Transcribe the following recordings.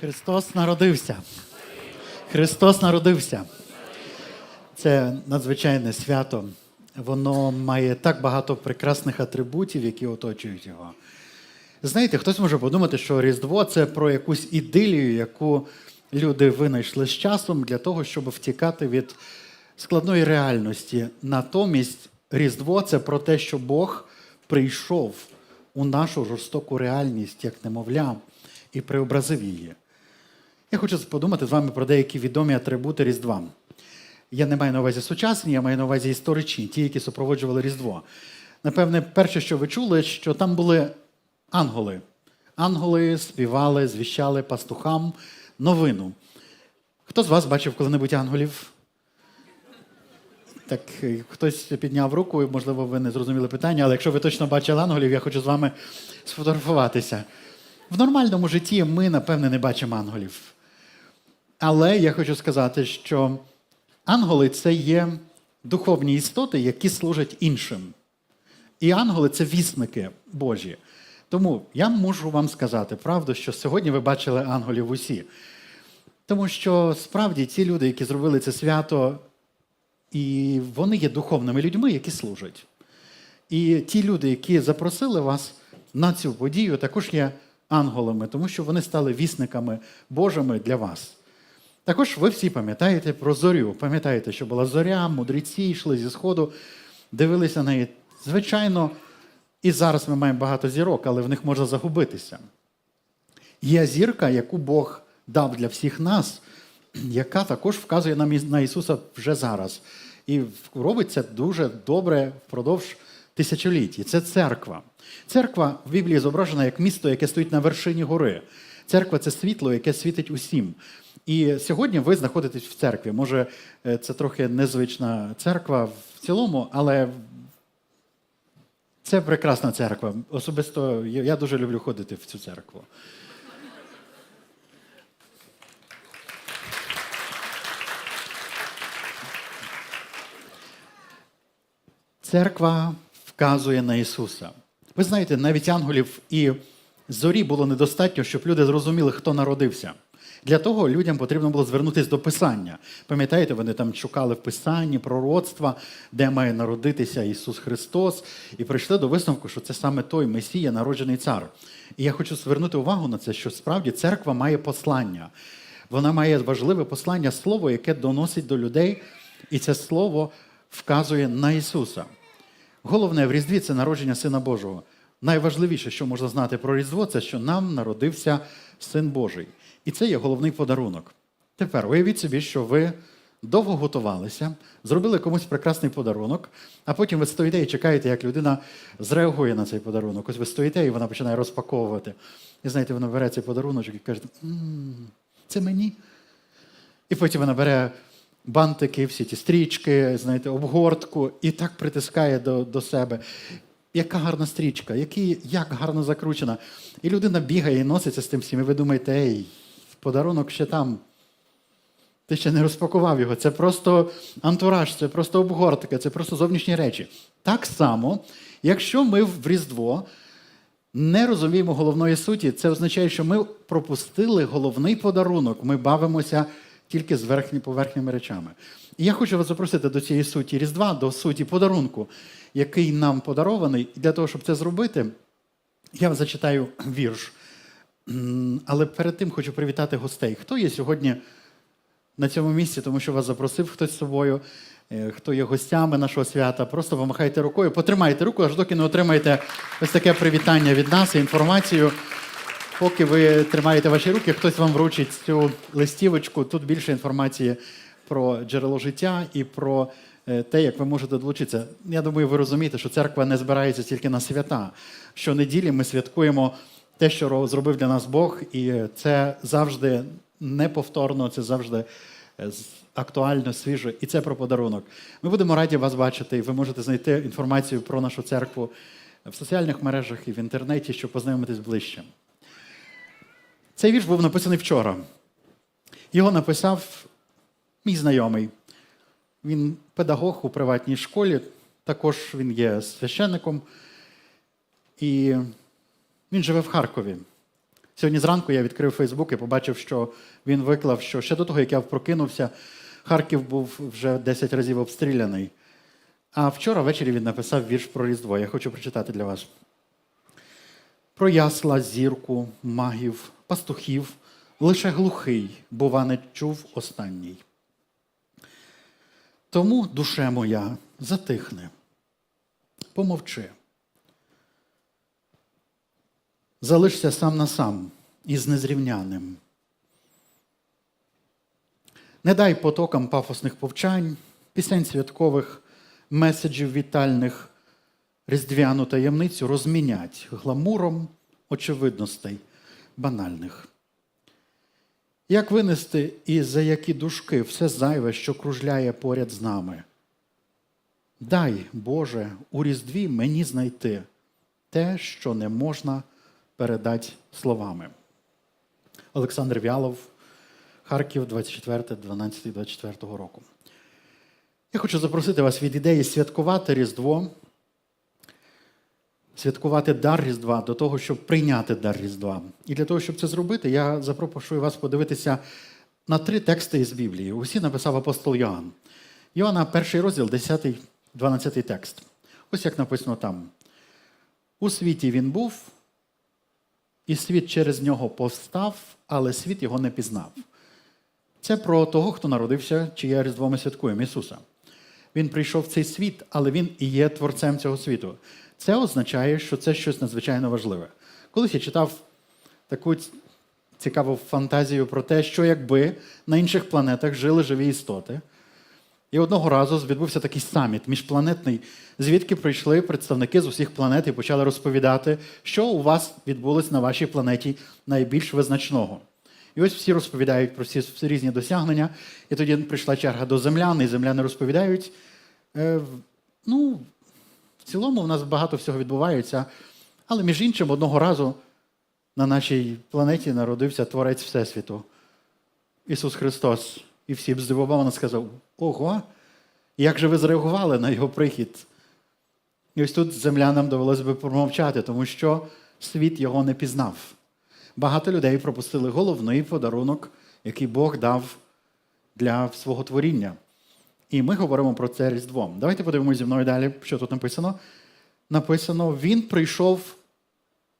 Христос народився. Христос народився. Це надзвичайне свято. Воно має так багато прекрасних атрибутів, які оточують його. Знаєте, хтось може подумати, що Різдво це про якусь ідилію, яку люди винайшли з часом для того, щоб втікати від складної реальності. Натомість Різдво це про те, що Бог прийшов у нашу жорстоку реальність, як немовля, і преобразив її. Я хочу подумати з вами про деякі відомі атрибути Різдва. Я не маю на увазі сучасні, я маю на увазі історичні, ті, які супроводжували Різдво. Напевне, перше, що ви чули, що там були ангели. Ангели співали, звіщали пастухам новину. Хто з вас бачив коли-небудь ангелів? Так, е, хтось підняв руку, і, можливо, ви не зрозуміли питання, але якщо ви точно бачили ангелів, я хочу з вами сфотографуватися. В нормальному житті ми, напевне, не бачимо ангелів. Але я хочу сказати, що ангели це є духовні істоти, які служать іншим. І ангели це вісники Божі. Тому я можу вам сказати правду, що сьогодні ви бачили ангелів усі. Тому що справді ті люди, які зробили це свято, і вони є духовними людьми, які служать. І ті люди, які запросили вас на цю подію, також є ангелами, тому що вони стали вісниками Божими для вас. Також ви всі пам'ятаєте про зорю. Пам'ятаєте, що була зоря, мудреці йшли зі сходу, дивилися на неї. Звичайно, і зараз ми маємо багато зірок, але в них можна загубитися. Є зірка, яку Бог дав для всіх нас, яка також вказує нам на Ісуса вже зараз. І робить це дуже добре впродовж тисячоліть. І Це церква. Церква в Біблії зображена як місто, яке стоїть на вершині гори. Церква це світло, яке світить усім. І сьогодні ви знаходитесь в церкві. Може, е, це трохи незвична церква в цілому, але це прекрасна церква. Особисто я дуже люблю ходити в цю церкву. Церква вказує на Ісуса. Ви знаєте, навіть ангелів і зорі було недостатньо, щоб люди зрозуміли, хто народився. Для того людям потрібно було звернутися до Писання. Пам'ятаєте, вони там шукали в Писанні пророцтва, де має народитися Ісус Христос, і прийшли до висновку, що це саме той Месія, народжений цар. І я хочу звернути увагу на це, що справді церква має послання. Вона має важливе послання, слово, яке доносить до людей, і це слово вказує на Ісуса. Головне в Різдві це народження Сина Божого. Найважливіше, що можна знати про Різдво, це що нам народився Син Божий. І це є головний подарунок. Тепер уявіть собі, що ви довго готувалися, зробили комусь прекрасний подарунок, а потім ви стоїте і чекаєте, як людина зреагує на цей подарунок. Ось ви стоїте, і вона починає розпаковувати. І знаєте, вона бере цей подарунок і каже, «М, це мені. І потім вона бере бантики, всі ті стрічки, знаєте, обгортку і так притискає до, до себе. Яка гарна стрічка, який, як гарно закручена. І людина бігає і носиться з тим всім. І ви думаєте, ей, подарунок ще там. Ти ще не розпакував його. Це просто антураж, це просто обгортка, це просто зовнішні речі. Так само, якщо ми в Різдво не розуміємо головної суті, це означає, що ми пропустили головний подарунок. Ми бавимося тільки з верхні, поверхніми речами. І я хочу вас запросити до цієї суті Різдва, до суті подарунку, який нам подарований. І для того, щоб це зробити, я зачитаю вірш. Але перед тим хочу привітати гостей. Хто є сьогодні на цьому місці, тому що вас запросив хтось з собою, е, хто є гостями нашого свята, просто помахайте рукою, потримайте руку, аж доки не отримаєте ось таке привітання від нас і інформацію. Поки ви тримаєте ваші руки, хтось вам вручить цю листівочку. Тут більше інформації про джерело життя і про е, те, як ви можете долучитися. Я думаю, ви розумієте, що церква не збирається тільки на свята. Щонеділі ми святкуємо те, що зробив для нас Бог, і це завжди неповторно, це завжди е, актуально, свіже, і це про подарунок. Ми будемо раді вас бачити, і ви можете знайти інформацію про нашу церкву в соціальних мережах і в інтернеті, щоб познайомитись ближче. Цей вірш був написаний вчора. Його написав мій знайомий. Він педагог у приватній школі, також він є священником. І він живе в Харкові. Сьогодні зранку я відкрив Фейсбук і побачив, що він виклав, що ще до того, як я прокинувся, Харків був вже 10 разів обстріляний. А вчора ввечері він написав вірш про Різдво. Я хочу прочитати для вас. Про ясла, зірку, магів, пастухів, лише глухий, бува, не чув останній. Тому, душе моя, затихни, помовчи. Залишся сам на сам із незрівняним. Не дай потокам пафосних повчань, пісень святкових, меседжів вітальних, різдвяну таємницю розмінять гламуром очевидностей банальних. Як винести і за які дужки все зайве, що кружляє поряд з нами? Дай, Боже, у Різдві мені знайти те, що не можна передати словами. Олександр Вялов, Харків, 24, 12, 24 року. Я хочу запросити вас від ідеї святкувати Різдво, святкувати дар Різдва до того, щоб прийняти дар Різдва. І для того, щоб це зробити, я запрошую вас подивитися на три тексти із Біблії. Усі написав апостол Йоанн. Йоанна, перший розділ, 10, 12 текст. Ось як написано там. У світі він був, і світ через нього повстав, але світ його не пізнав. Це про того, хто народився, чиє Різдво ми святкуємо Ісуса. Він прийшов в цей світ, але Він і є творцем цього світу. Це означає, що це щось надзвичайно важливе. Колись я читав таку цікаву фантазію про те, що якби на інших планетах жили живі істоти. І одного разу відбувся такий саміт міжпланетний, звідки прийшли представники з усіх планет і почали розповідати, що у вас відбулось на вашій планеті найбільш визначного. І ось всі розповідають про всі різні досягнення. І тоді прийшла черга до землян, і земляни розповідають. Е, ну, в цілому в нас багато всього відбувається, але між іншим, одного разу на нашій планеті народився Творець Всесвіту, Ісус Христос. І всі б здивовано сказав: Ого, як же ви зреагували на його прихід? І ось тут землянам довелося би промовчати, тому що світ його не пізнав. Багато людей пропустили головний подарунок, який Бог дав для свого творіння. І ми говоримо про це Різдво. Давайте подивимося зі мною далі, що тут написано. Написано: Він прийшов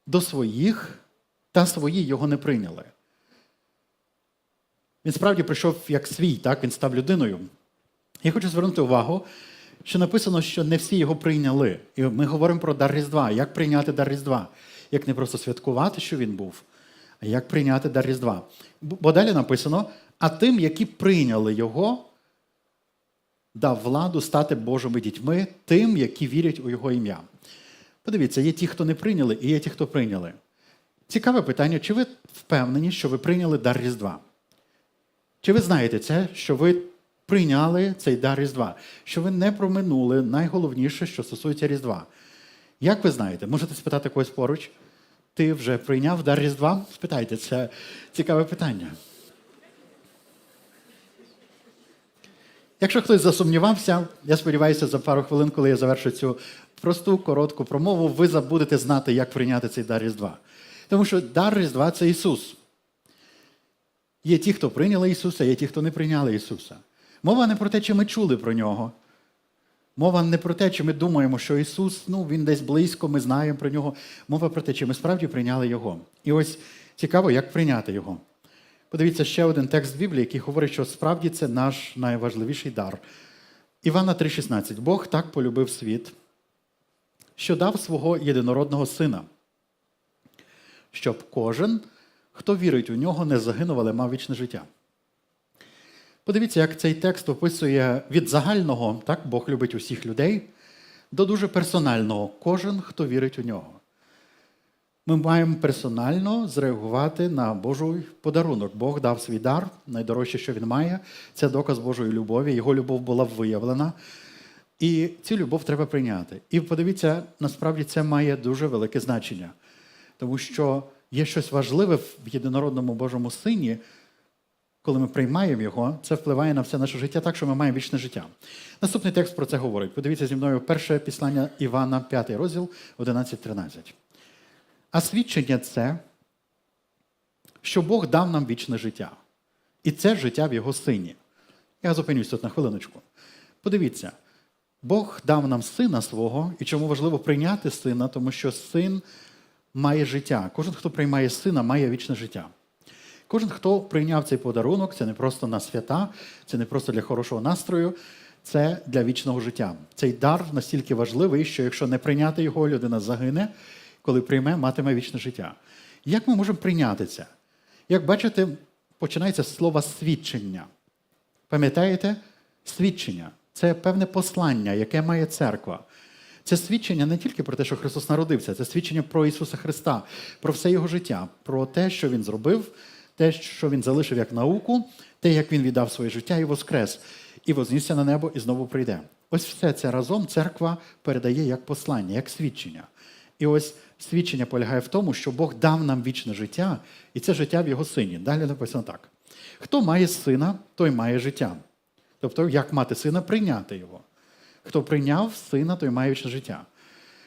до своїх, та свої його не прийняли. Він справді прийшов як свій, так? він став людиною. Я хочу звернути увагу, що написано, що не всі його прийняли. І ми говоримо про дар Різдва. Як прийняти дар Різдва? Як не просто святкувати, що він був, а як прийняти дар Різдва. Бо далі написано: а тим, які прийняли його, дав владу стати Божими дітьми, тим, які вірять у його ім'я. Подивіться, є ті, хто не прийняли, і є ті, хто прийняли. Цікаве питання: чи ви впевнені, що ви прийняли дар Різдва? Чи ви знаєте це, що ви прийняли цей дар Різдва? Що ви не проминули найголовніше, що стосується Різдва? Як ви знаєте, можете спитати когось поруч? Ти вже прийняв дар Різдва? Спитайте, це цікаве питання. Якщо хтось засумнівався, я сподіваюся, за пару хвилин, коли я завершу цю просту, коротку промову, ви забудете знати, як прийняти цей дар Різдва. Тому що дар Різдва це Ісус. Є ті, хто прийняли Ісуса, є ті, хто не прийняли Ісуса. Мова не про те, чи ми чули про Нього. Мова не про те, чи ми думаємо, що Ісус, ну, Він десь близько, ми знаємо про нього. Мова про те, чи ми справді прийняли Його. І ось цікаво, як прийняти Його. Подивіться ще один текст Біблії, який говорить, що справді це наш найважливіший дар. Івана 3,16. Бог так полюбив світ, що дав свого єдинородного сина, щоб кожен, хто вірить у нього, не загинув, але мав вічне життя. Подивіться, як цей текст описує від загального, так, Бог любить усіх людей, до дуже персонального кожен, хто вірить у нього. Ми маємо персонально зреагувати на Божий подарунок. Бог дав свій дар, найдорожче, що він має, це доказ Божої любові. Його любов була виявлена. І цю любов треба прийняти. І подивіться, насправді це має дуже велике значення, тому що є щось важливе в єдинородному Божому сині, коли ми приймаємо його, це впливає на все наше життя так, що ми маємо вічне життя. Наступний текст про це говорить. Подивіться зі мною перше післання Івана, 5 розділ, 11-13. А свідчення це, що Бог дав нам вічне життя. І це життя в Його сині. Я зупинюсь тут на хвилиночку. Подивіться, Бог дав нам сина свого, і чому важливо прийняти сина, тому що син має життя. Кожен, хто приймає сина, має вічне життя. Кожен, хто прийняв цей подарунок, це не просто на свята, це не просто для хорошого настрою, це для вічного життя. Цей дар настільки важливий, що якщо не прийняти його, людина загине, коли прийме, матиме вічне життя. Як ми можемо прийняти це? Як бачите, починається з слова свідчення. Пам'ятаєте? Свідчення це певне послання, яке має церква. Це свідчення не тільки про те, що Христос народився, це свідчення про Ісуса Христа, про все Його життя, про те, що Він зробив, те, що Він залишив як науку, те, як Він віддав своє життя і воскрес, і вознісся на небо і знову прийде. Ось все це разом церква передає як послання, як свідчення. І ось свідчення полягає в тому, що Бог дав нам вічне життя, і це життя в Його сині. Далі написано так: хто має сина, той має життя. Тобто, як мати сина, прийняти його. Хто прийняв сина, той має вічне життя.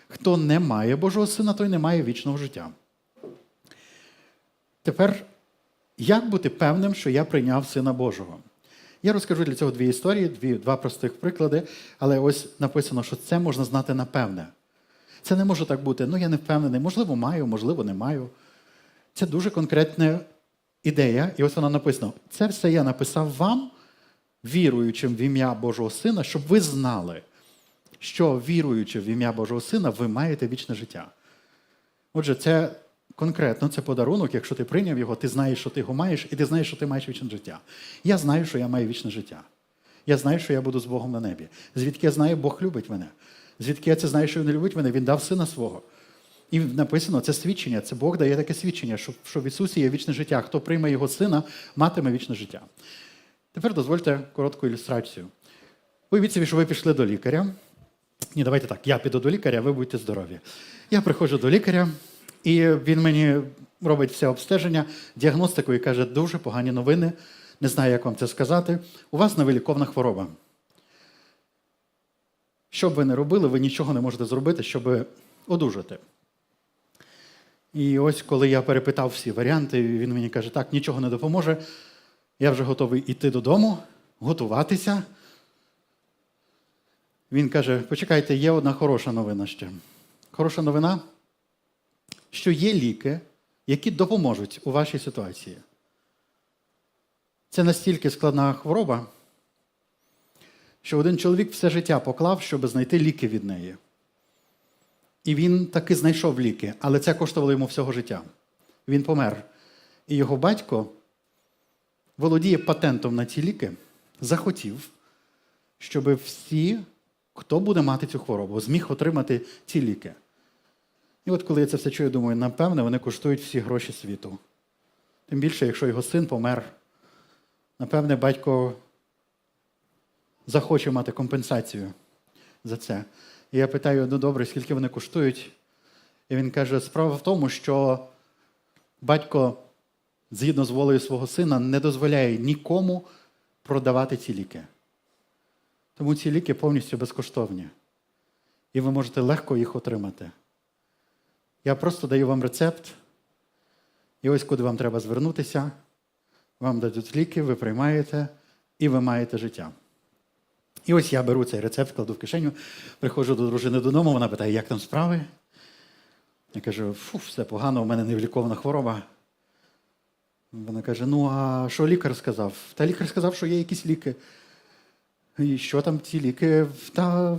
Хто не має Божого сина, той не має вічного життя. Тепер, як бути певним, що я прийняв сина Божого? Я розкажу для цього дві історії, дві, два простих приклади, але ось написано, що це можна знати напевне. Це не може так бути, ну я не впевнений, можливо, маю, можливо, не маю. Це дуже конкретна ідея, і ось вона написано: це все я написав вам, віруючим в ім'я Божого Сина, щоб ви знали, що віруючи в ім'я Божого Сина, ви маєте вічне життя. Отже, це конкретно це подарунок, якщо ти прийняв його, ти знаєш, що ти його маєш, і ти знаєш, що ти маєш вічне життя. Я знаю, що я маю вічне життя. Я знаю, що я буду з Богом на небі. Звідки я знаю, Бог любить мене. Звідки я це знаю, що Він любить мене, Він дав сина свого. І написано, це свідчення, це Бог дає таке свідчення, що, що в Ісусі є вічне життя. Хто прийме Його сина, матиме вічне життя. Тепер дозвольте коротку ілюстрацію. Уявіть собі, що ви пішли до лікаря. Ні, давайте так, я піду до лікаря, ви будьте здорові. Я приходжу до лікаря, і він мені робить все обстеження, діагностику і каже, дуже погані новини. Не знаю, як вам це сказати. У вас невиліковна хвороба. Що б ви не робили, ви нічого не можете зробити, щоб одужати. І ось коли я перепитав всі варіанти, він мені каже, так, нічого не допоможе. Я вже готовий йти додому, готуватися. Він каже: почекайте, є одна хороша новина ще. Хороша новина, що є ліки, які допоможуть у вашій ситуації. Це настільки складна хвороба, що один чоловік все життя поклав, щоб знайти ліки від неї. І він таки знайшов ліки, але це коштувало йому всього життя. Він помер. І його батько володіє патентом на ці ліки, захотів, щоб всі, хто буде мати цю хворобу, зміг отримати ці ліки. І от коли я це все чую, думаю, напевне, вони коштують всі гроші світу. Тим більше, якщо його син помер, напевне, батько захоче мати компенсацію за це. І я питаю, ну добре, скільки вони коштують? І він каже: справа в тому, що батько, згідно з волею свого сина, не дозволяє нікому продавати ці ліки. Тому ці ліки повністю безкоштовні. І ви можете легко їх отримати. Я просто даю вам рецепт. І ось куди вам треба звернутися, вам дадуть ліки, ви приймаєте, і ви маєте життя. І ось я беру цей рецепт, кладу в кишеню, приходжу до дружини додому, вона питає, як там справи? Я кажу, фу, все погано, у мене невлікована хвороба. Вона каже: ну, а що лікар сказав? Та лікар сказав, що є якісь ліки. І що там ці ліки? Та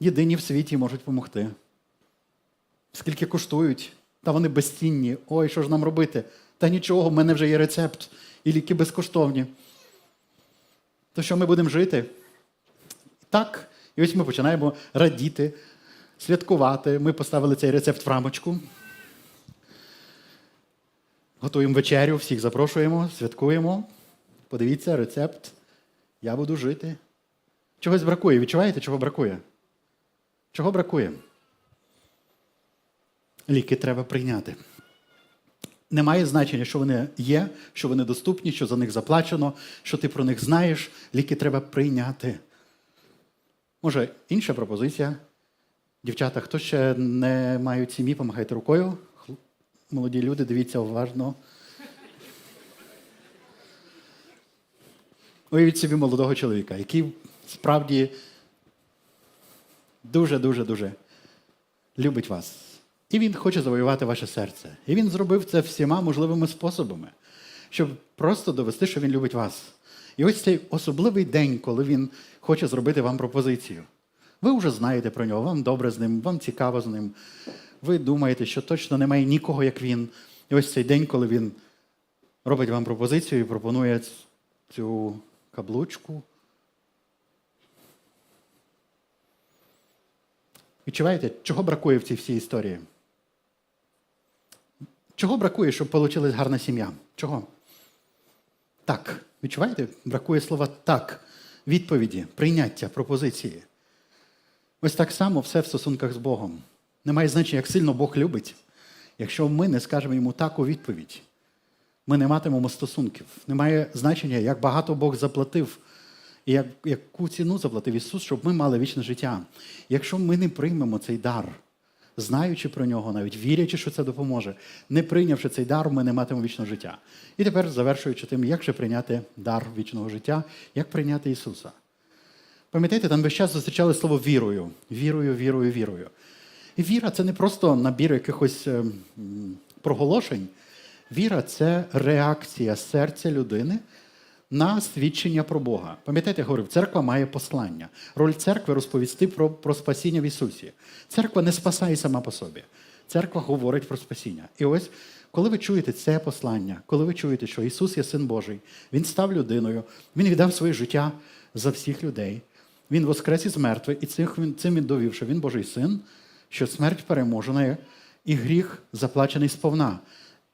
єдині в світі можуть допомогти. Скільки коштують? Та вони безцінні. Ой, що ж нам робити? Та нічого, в мене вже є рецепт, і ліки безкоштовні. То що ми будемо жити? Так. І ось ми починаємо радіти, святкувати. Ми поставили цей рецепт в рамочку. Готуємо вечерю, всіх запрошуємо, святкуємо. Подивіться, рецепт. Я буду жити. Чогось бракує. Відчуваєте, чого бракує? Чого бракує? Ліки треба прийняти. Немає значення, що вони є, що вони доступні, що за них заплачено, що ти про них знаєш. Ліки треба прийняти. Може, інша пропозиція. Дівчата, хто ще не мають сім'ї, помагайте рукою. молоді люди, дивіться уважно. Уявіть собі молодого чоловіка, який справді дуже-дуже дуже любить вас. І він хоче завоювати ваше серце. І він зробив це всіма можливими способами, щоб просто довести, що він любить вас. І ось цей особливий день, коли він хоче зробити вам пропозицію. Ви вже знаєте про нього, вам добре з ним, вам цікаво з ним. Ви думаєте, що точно немає нікого, як він. І ось цей день, коли він робить вам пропозицію і пропонує цю каблучку. Відчуваєте, чого бракує в цій всій історії? Чого бракує, щоб вийшла гарна сім'я? Чого? Так. Відчуваєте? Бракує слова так, відповіді, прийняття, пропозиції. Ось так само все в стосунках з Богом. Немає значення, як сильно Бог любить. Якщо ми не скажемо йому так у відповідь, ми не матимемо стосунків. Немає значення, як багато Бог заплатив, і як, яку ціну заплатив Ісус, щоб ми мали вічне життя. Якщо ми не приймемо цей дар, знаючи про нього, навіть вірячи, що це допоможе, не прийнявши цей дар, ми не матимемо вічного життя. І тепер, завершуючи тим, як же прийняти дар вічного життя, як прийняти Ісуса. Пам'ятаєте, там весь час зустрічали слово вірою. Вірою, вірою, вірою. І віра це не просто набір якихось е, проголошень. Віра це реакція серця людини на свідчення про Бога. Пам'ятаєте, я говорив, церква має послання. Роль церкви розповісти про, про спасіння в Ісусі. Церква не спасає сама по собі. Церква говорить про спасіння. І ось, коли ви чуєте це послання, коли ви чуєте, що Ісус є Син Божий, Він став людиною, Він віддав своє життя за всіх людей, Він воскрес із мертвих, і цих він- цим він довів, що Він Божий син, що смерть переможена і гріх заплачений сповна.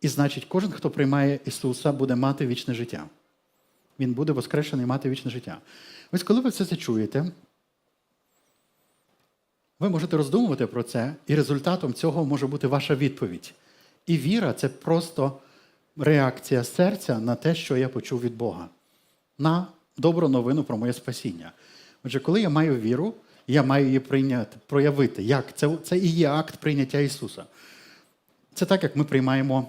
І значить, кожен, хто приймає Ісуса, буде мати вічне життя. Він буде воскрешений мати вічне життя. Ось коли ви все це чуєте, ви можете роздумувати про це, і результатом цього може бути ваша відповідь. І віра це просто реакція серця на те, що я почув від Бога, на добру новину про моє спасіння. Отже, коли я маю віру, я маю її прийняти, проявити. Як? Це, це і є акт прийняття Ісуса. Це так, як ми приймаємо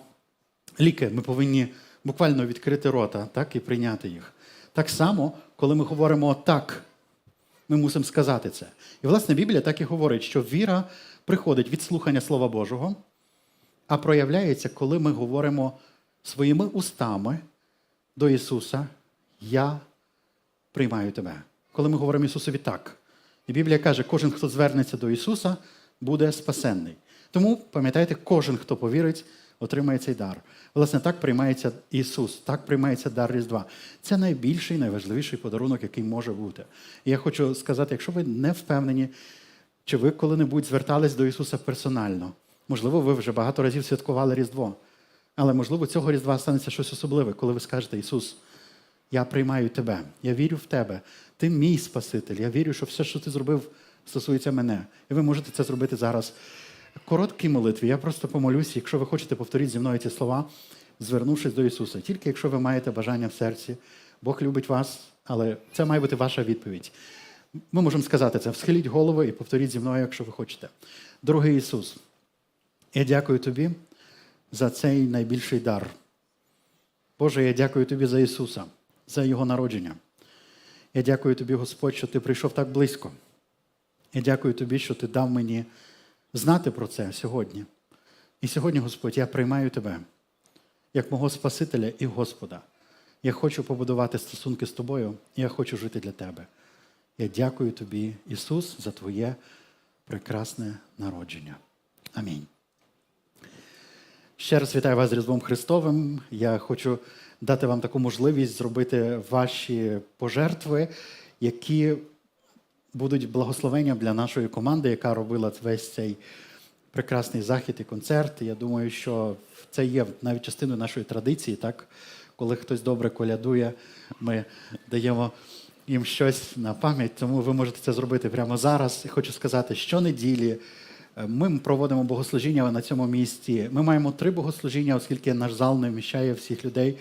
ліки. Ми повинні буквально відкрити рота так, і прийняти їх. Так само, коли ми говоримо так, ми мусимо сказати це. І, власне, Біблія так і говорить, що віра приходить від слухання Слова Божого, а проявляється, коли ми говоримо своїми устами до Ісуса, Я приймаю тебе. Коли ми говоримо Ісусові так. І Біблія каже, кожен, хто звернеться до Ісуса, буде спасенний. Тому, пам'ятайте, кожен, хто повірить, отримає цей дар. Власне, так приймається Ісус, так приймається дар Різдва. Це найбільший, найважливіший подарунок, який може бути. І я хочу сказати, якщо ви не впевнені, чи ви коли-небудь звертались до Ісуса персонально, можливо, ви вже багато разів святкували Різдво. Але, можливо, цього Різдва станеться щось особливе, коли ви скажете, Ісус, я приймаю тебе, я вірю в тебе. Ти мій Спаситель. Я вірю, що все, що ти зробив, стосується мене. І ви можете це зробити зараз. Короткій молитві. Я просто помолюсь, якщо ви хочете, повторіть зі мною ці слова, звернувшись до Ісуса. Тільки якщо ви маєте бажання в серці, Бог любить вас, але це має бути ваша відповідь. Ми можемо сказати це. Всхиліть голову і повторіть зі мною, якщо ви хочете. Дорогий Ісус, я дякую тобі за цей найбільший дар. Боже, я дякую тобі за Ісуса, за Його народження. Я дякую тобі, Господь, що ти прийшов так близько. Я дякую тобі, що ти дав мені знати про це сьогодні. І сьогодні, Господь, я приймаю тебе як мого Спасителя і Господа. Я хочу побудувати стосунки з тобою, і я хочу жити для тебе. Я дякую тобі, Ісус, за Твоє прекрасне народження. Амінь. Ще раз вітаю вас з Різдвом Христовим. Я хочу дати вам таку можливість зробити ваші пожертви, які будуть благословенням для нашої команди, яка робила весь цей прекрасний захід і концерт. Я думаю, що це є навіть частиною нашої традиції, так? Коли хтось добре колядує, ми даємо їм щось на пам'ять, тому ви можете це зробити прямо зараз. І хочу сказати, щонеділі е, ми проводимо богослужіння на цьому місці. Ми маємо три богослужіння, оскільки наш зал не вміщає всіх людей.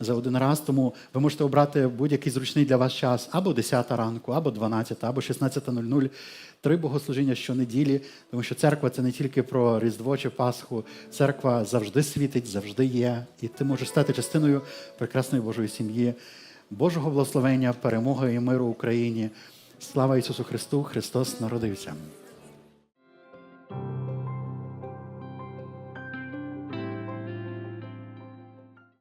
За один раз. Тому ви можете обрати будь-який зручний для вас час або 10 ранку, або 12, або 16.00. Три богослужіння щонеділі, тому що церква це не тільки про Різдво чи Пасху. Церква завжди світить, завжди є. І ти можеш стати частиною прекрасної Божої сім'ї, Божого благословення, перемоги і миру Україні. Слава Ісусу Христу! Христос народився!